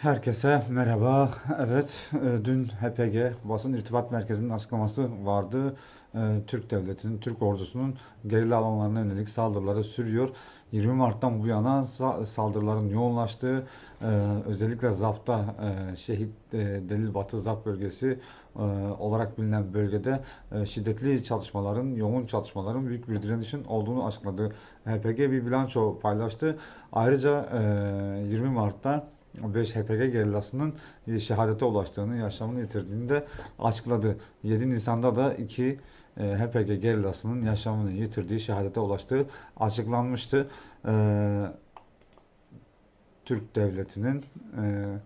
Herkese merhaba. Evet, e, dün HPG Basın İrtibat Merkezi'nin açıklaması vardı. E, Türk Devleti'nin, Türk ordusunun gerilla alanlarına yönelik saldırıları sürüyor. 20 Mart'tan bu yana sa- saldırıların yoğunlaştığı, e, özellikle Zap'ta Şehit Delil Batı Zap bölgesi olarak bilinen bölgede şiddetli çalışmaların, yoğun çalışmaların büyük bir direnişin olduğunu açıkladı. HPG bir bilanço paylaştı. Ayrıca e, 20 Mart'ta 5 HPG gerillasının şehadete ulaştığını, yaşamını yitirdiğini de açıkladı. 7 Nisan'da da 2 HPG gerillasının yaşamını yitirdiği, şehadete ulaştığı açıklanmıştı. E, Türk Devleti'nin e,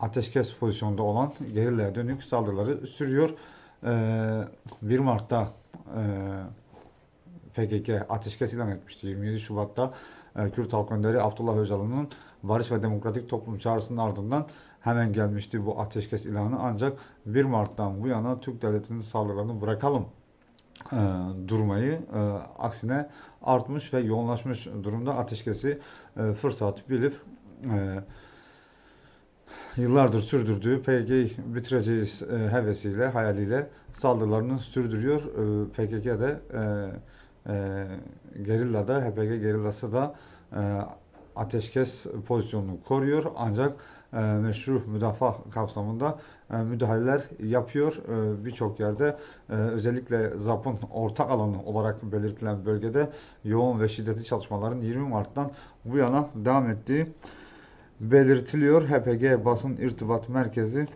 ateşkes pozisyonda olan gerillaya dönük saldırıları sürüyor. E, 1 Mart'ta e, PKK ateşkes ilan etmişti. 27 Şubat'ta e, Kürt Halk Önderi Abdullah Öcalan'ın Barış ve Demokratik Toplum çağrısının ardından hemen gelmişti bu ateşkes ilanı. Ancak 1 Mart'tan bu yana Türk Devleti'nin saldırılarını bırakalım e, durmayı e, aksine artmış ve yoğunlaşmış durumda ateşkesi e, fırsat bilip e, yıllardır sürdürdüğü PKK'yı bitireceğiz e, hevesiyle, hayaliyle saldırılarını sürdürüyor. E, PKK e, e, gerilla da, HPG gerillası da e, ateşkes pozisyonunu koruyor. Ancak e, meşru müdafaa kapsamında e, müdahaleler yapıyor. E, Birçok yerde e, özellikle ZAP'ın ortak alanı olarak belirtilen bölgede yoğun ve şiddetli çalışmaların 20 Mart'tan bu yana devam ettiği belirtiliyor. HPG Basın İrtibat Merkezi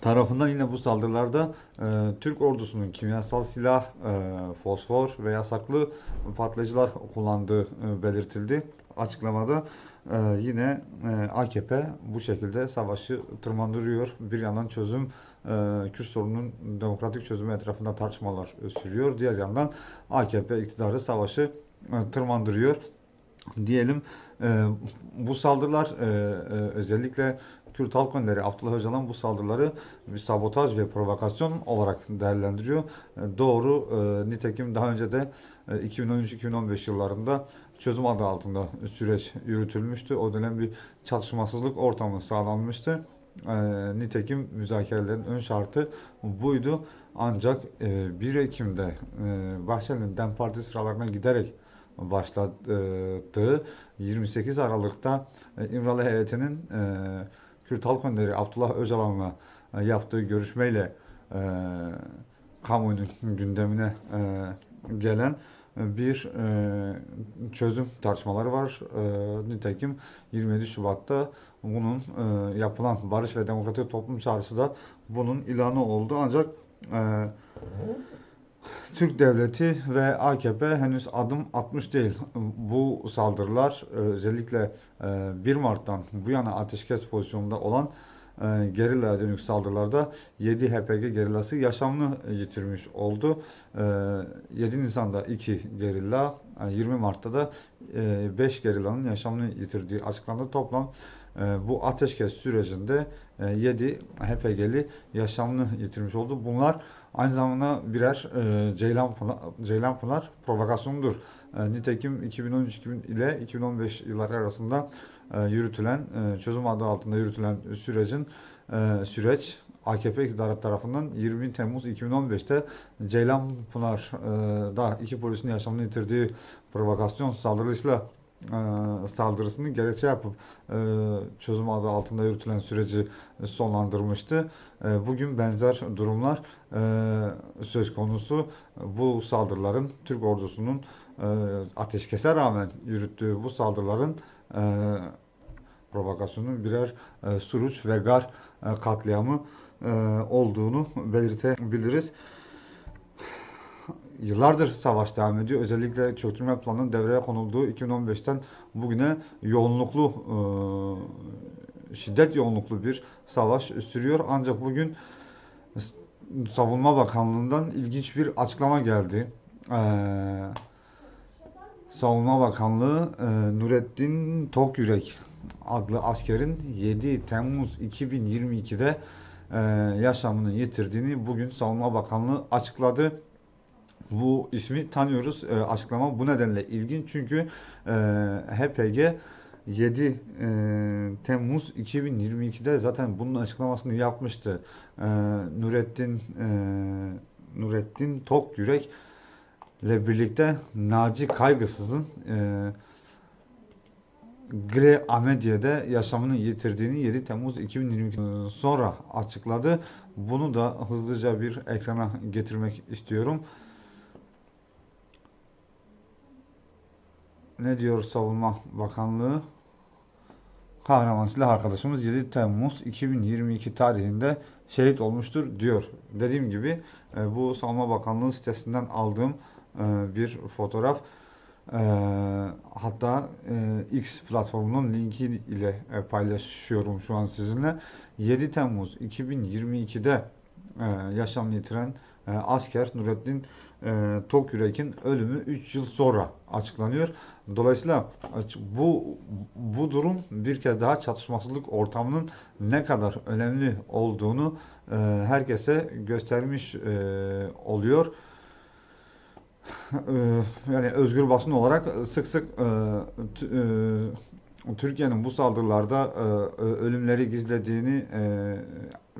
tarafından yine bu saldırılarda e, Türk ordusunun kimyasal silah, e, fosfor ve yasaklı patlayıcılar kullandığı e, belirtildi. Açıklamada e, yine e, AKP bu şekilde savaşı tırmandırıyor. Bir yandan çözüm e, Kürt sorununun demokratik çözümü etrafında tartışmalar sürüyor. Diğer yandan AKP iktidarı savaşı e, tırmandırıyor diyelim. E, bu saldırılar e, e, özellikle Kürt Halk Önderi Abdullah Öcalan bu saldırıları bir sabotaj ve provokasyon olarak değerlendiriyor. E, doğru. E, nitekim daha önce de e, 2013-2015 yıllarında çözüm adı altında süreç yürütülmüştü. O dönem bir çatışmasızlık ortamı sağlanmıştı. E, nitekim müzakerelerin ön şartı buydu. Ancak e, 1 Ekim'de e, Bahçeli'nin DEM Parti sıralarına giderek başladığı 28 Aralık'ta e, İmralı heyetinin e, Kürt Halk Önderi Abdullah Öcalan'la e, yaptığı görüşmeyle e, kamuoyunun gündemine e, gelen bir e, çözüm tartışmaları var. E, nitekim 27 Şubat'ta bunun e, yapılan Barış ve Demokratik Toplum Çağrısı da bunun ilanı oldu. Ancak e, Türk Devleti ve AKP henüz adım atmış değil. Bu saldırılar e, özellikle e, 1 Mart'tan bu yana ateşkes pozisyonunda olan e, gerillaya dönük saldırılarda 7 HPG gerillası yaşamını yitirmiş oldu. E, 7 Nisan'da 2 gerilla, e, 20 Mart'ta da e, 5 gerillanın yaşamını yitirdiği açıklandı. Toplam e, bu ateşkes sürecinde e, 7 HPG'li yaşamını yitirmiş oldu. Bunlar aynı zamanda birer e, Ceylanpınar, Ceylanpınar provokasyonudur. E, nitekim 2013 2000 ile 2015 yılları arasında e, yürütülen, e, çözüm adı altında yürütülen sürecin e, süreç AKP iktidarı tarafından 20 Temmuz 2015'te Ceylanpınar'da iki polisin yaşamını yitirdiği provokasyon saldırısıyla e, saldırısını gerekçe yapıp e, çözüm adı altında yürütülen süreci sonlandırmıştı. E, bugün benzer durumlar e, söz konusu. Bu saldırıların Türk ordusunun e, ateşkese rağmen yürüttüğü bu saldırıların provokasyonun birer Suruç ve Gar e, katliamı olduğunu belirtebiliriz. Yıllardır savaş devam ediyor. Özellikle çöktürme planının devreye konulduğu 2015'ten bugüne yoğunluklu, e, şiddet yoğunluklu bir savaş sürüyor. Ancak bugün Savunma Bakanlığı'ndan ilginç bir açıklama geldi. Ee, Savunma Bakanlığı e, Nurettin Tokyürek adlı askerin 7 Temmuz 2022'de e, yaşamını yitirdiğini bugün Savunma Bakanlığı açıkladı. Bu ismi tanıyoruz. E, açıklama bu nedenle ilginç çünkü e, HPG 7 e, Temmuz 2022'de zaten bunun açıklamasını yapmıştı. E, Nurettin e, Nurettin Tok Yürek ile birlikte Naci Kaygısız'ın e, Gre Amediye'de yaşamını yitirdiğini 7 Temmuz 2022 sonra açıkladı. Bunu da hızlıca bir ekrana getirmek istiyorum. Ne diyor Savunma Bakanlığı? Kahraman silah arkadaşımız 7 Temmuz 2022 tarihinde şehit olmuştur diyor. Dediğim gibi e, bu Savunma Bakanlığı sitesinden aldığım e, bir fotoğraf. E, hatta X platformunun linki ile paylaşıyorum şu an sizinle. 7 Temmuz 2022'de e, yaşamını yitiren asker Nurettin e, Tokyürek'in ölümü 3 yıl sonra açıklanıyor. Dolayısıyla bu bu durum bir kez daha çatışmasızlık ortamının ne kadar önemli olduğunu e, herkese göstermiş e, oluyor. E, yani özgür basın olarak sık sık e, t- e, Türkiye'nin bu saldırılarda e, ölümleri gizlediğini e,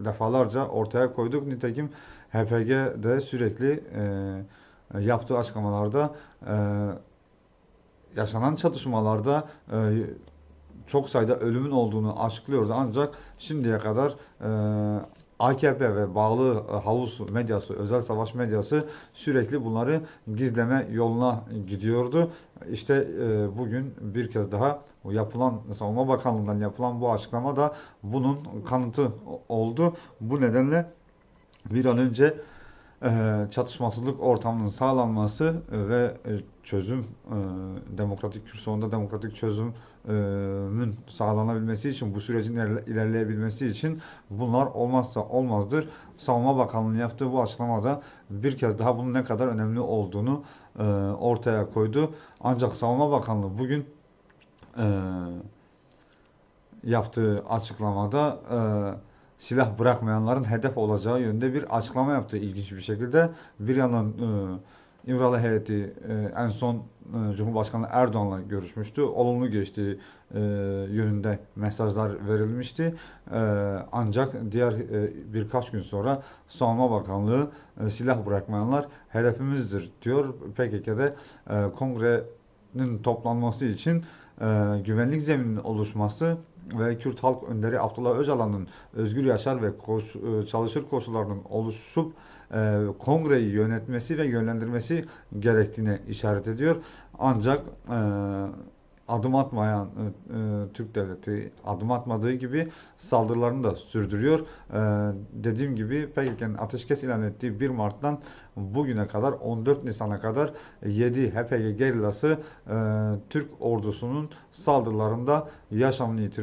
defalarca ortaya koyduk. Nitekim HPG de sürekli e, yaptığı açıklamalarda e, yaşanan çatışmalarda e, çok sayıda ölümün olduğunu açıklıyordu. Ancak şimdiye kadar e, AKP ve bağlı e, havuz medyası, özel savaş medyası sürekli bunları gizleme yoluna gidiyordu. İşte e, bugün bir kez daha yapılan Savunma Bakanlığı'ndan yapılan bu açıklama da bunun kanıtı oldu. Bu nedenle bir an önce e, çatışmasızlık ortamının sağlanması e, ve e, çözüm demokratik Kürdistan'da demokratik çözümün sağlanabilmesi için bu sürecin ilerle- ilerleyebilmesi için bunlar olmazsa olmazdır. Savunma Bakanlığı'nın yaptığı bu açıklamada bir kez daha bunun ne kadar önemli olduğunu ortaya koydu. Ancak Savunma Bakanlığı bugün yaptığı açıklamada silah bırakmayanların hedef olacağı yönde bir açıklama yaptı ilginç bir şekilde. Bir yandan e, İmralı heyeti e, en son e, Cumhurbaşkanı Erdoğan'la görüşmüştü. Olumlu geçtiği e, yönünde mesajlar verilmişti. E, ancak diğer e, birkaç gün sonra Savunma Bakanlığı e, silah bırakmayanlar hedefimizdir diyor. PKK'de e, kongrenin toplanması için güvenlik zemininin oluşması ve Kürt Halk Önderi Abdullah Öcalan'ın özgür yaşar ve koş, e, çalışır koşullarının oluşup e, kongreyi yönetmesi ve yönlendirmesi gerektiğine işaret ediyor. Ancak e, adım atmayan e, e, Türk devleti adım atmadığı gibi saldırılarını da sürdürüyor. E, dediğim gibi PKK'nın ateşkes ilan ettiği 1 Mart'tan bugüne kadar 14 Nisan'a kadar 7 HPG gerillası e, Türk ordusunun saldırılarında yaşamını yitirmiş.